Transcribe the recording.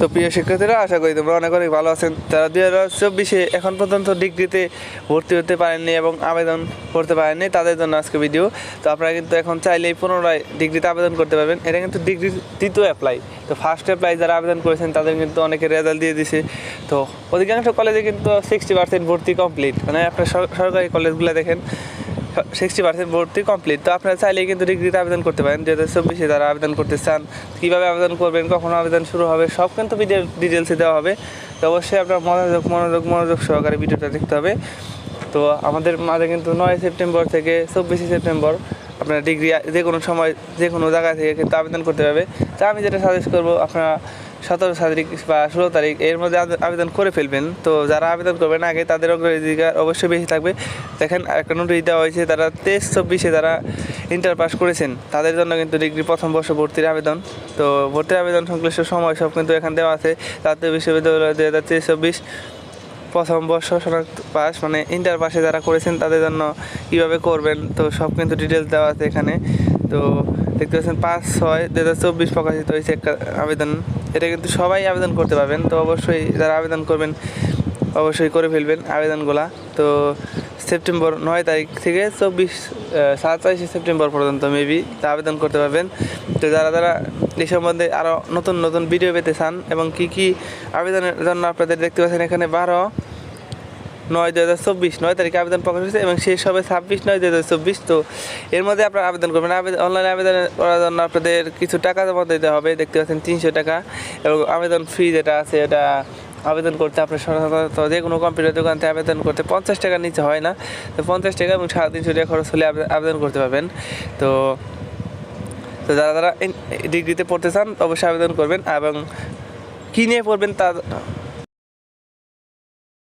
তো প্রিয় শিক্ষার্থীরা, আশা করি তোমরা অনেক অনেক ভালো আছেন। তারা দুই হাজার চব্বিশে এখন পর্যন্ত ডিগ্রিতে ভর্তি হতে পারেননি এবং আবেদন করতে পারেননি, তাদের জন্য আজকে ভিডিও তো আপনারা কিন্তু এখন চাইলেই পুনরায় ডিগ্রিতে আবেদন করতে পারবেন। এটা কিন্তু ডিগ্রি তৃতীয় অ্যাপ্লাই তো ফার্স্ট অ্যাপ্লাই যারা আবেদন করেছেন, তাদের কিন্তু অনেকে রেজাল্ট দিয়ে দিছে। তো অধিকাংশ কলেজে কিন্তু সিক্সটি পার্সেন্ট ভর্তি কমপ্লিট মানে আপনার সরকারি কলেজগুলো দেখেন। সিক্সটি পার্সেন্ট ভর্তি কমপ্লিট তো আপনারা চাইলেই কিন্তু ডিগ্রিতে আবেদন করতে পারেন। দু হাজার চব্বিশে তারা আবেদন করতে চান, কীভাবে আবেদন করবেন, কখন আবেদন শুরু হবে, সব কিন্তু ভিডিও ডিটেলসে দেওয়া হবে। তো অবশ্যই আপনার মনোযোগ মনোযোগ মনোযোগ সহকারে ভিডিওটা দেখতে হবে। তো আমাদের মাঝে কিন্তু নয় সেপ্টেম্বর থেকে চব্বিশে সেপ্টেম্বর আপনার ডিগ্রি যে কোনো সময়, যে কোনো জায়গা থেকে কিন্তু আবেদন করতে পারবে। তা আমি যেটা সাজেস্ট করব, আপনারা সতেরো তারিখ বা ষোলো তারিখ এর মধ্যে আবেদন করে ফেলবেন। তো যারা আবেদন করবেন আগে তাদের অগ্রাধিকার অবশ্যই বেশি থাকবে। দেখেন, একটা নোটিশ দেওয়া হয়েছে, তারা তেইশ চব্বিশে যারা ইন্টার পাস করেছেন, তাদের জন্য কিন্তু ডিগ্রি প্রথম বর্ষ ভর্তির আবেদন। তো ভর্তির আবেদন সংশ্লিষ্ট সময় সব কিন্তু এখানে দেওয়া আছে। জাতীয় বিশ্ববিদ্যালয় দুই হাজার তেইশ চব্বিশ প্রথম বর্ষ শনাক্ত পাস মানে ইন্টার পাসে যারা করেছেন, তাদের জন্য কীভাবে করবেন, তো সব কিন্তু ডিটেলস দেওয়া আছে এখানে। তো দেখতে পাচ্ছেন পাঁচ ছয় দু হাজার চব্বিশ প্রকাশিত হয়েছে একটা আবেদন। এটা কিন্তু সবাই আবেদন করতে পারবেন, তো অবশ্যই যারা আবেদন করবেন অবশ্যই করে ফেলবেন আবেদনগুলা। তো সেপ্টেম্বর নয় তারিখ থেকে চব্বিশ সাতাইশে সেপ্টেম্বর পর্যন্ত মেবি তা আবেদন করতে পারবেন। তো যারা যারা এই সম্বন্ধে আরও নতুন নতুন ভিডিও পেতে চান এবং কি কি আবেদনের জন্য আপনাদের দেখতে পাচ্ছেন এখানে বারো নয় দু হাজার চব্বিশ, নয় তারিখে আবেদন প্রকাশ হয়েছে এবং শেষ হবে ছাব্বিশ, নয় দু হাজার চব্বিশ। তো এর মধ্যে আপনারা আবেদন করবেন। আবেদন অনলাইনে আবেদন করার জন্য আপনাদের কিছু টাকা জমা দিতে হবে। দেখতে পাচ্ছেন তিনশো টাকা এবং আবেদন ফি যেটা আছে এটা আবেদন করতে আপনার সাধারণত যে কোনো কম্পিউটার দোকান থেকে আবেদন করতে পঞ্চাশ টাকার নিচে হয় না। তো পঞ্চাশ টাকা এবং সাড়ে তিনশো টাকা খরচ হলে আবেদন করতে পারবেন। তো তো যারা যারা ডিগ্রিতে পড়তে চান অবশ্যই আবেদন করবেন এবং কী নিয়ে পড়বেন তা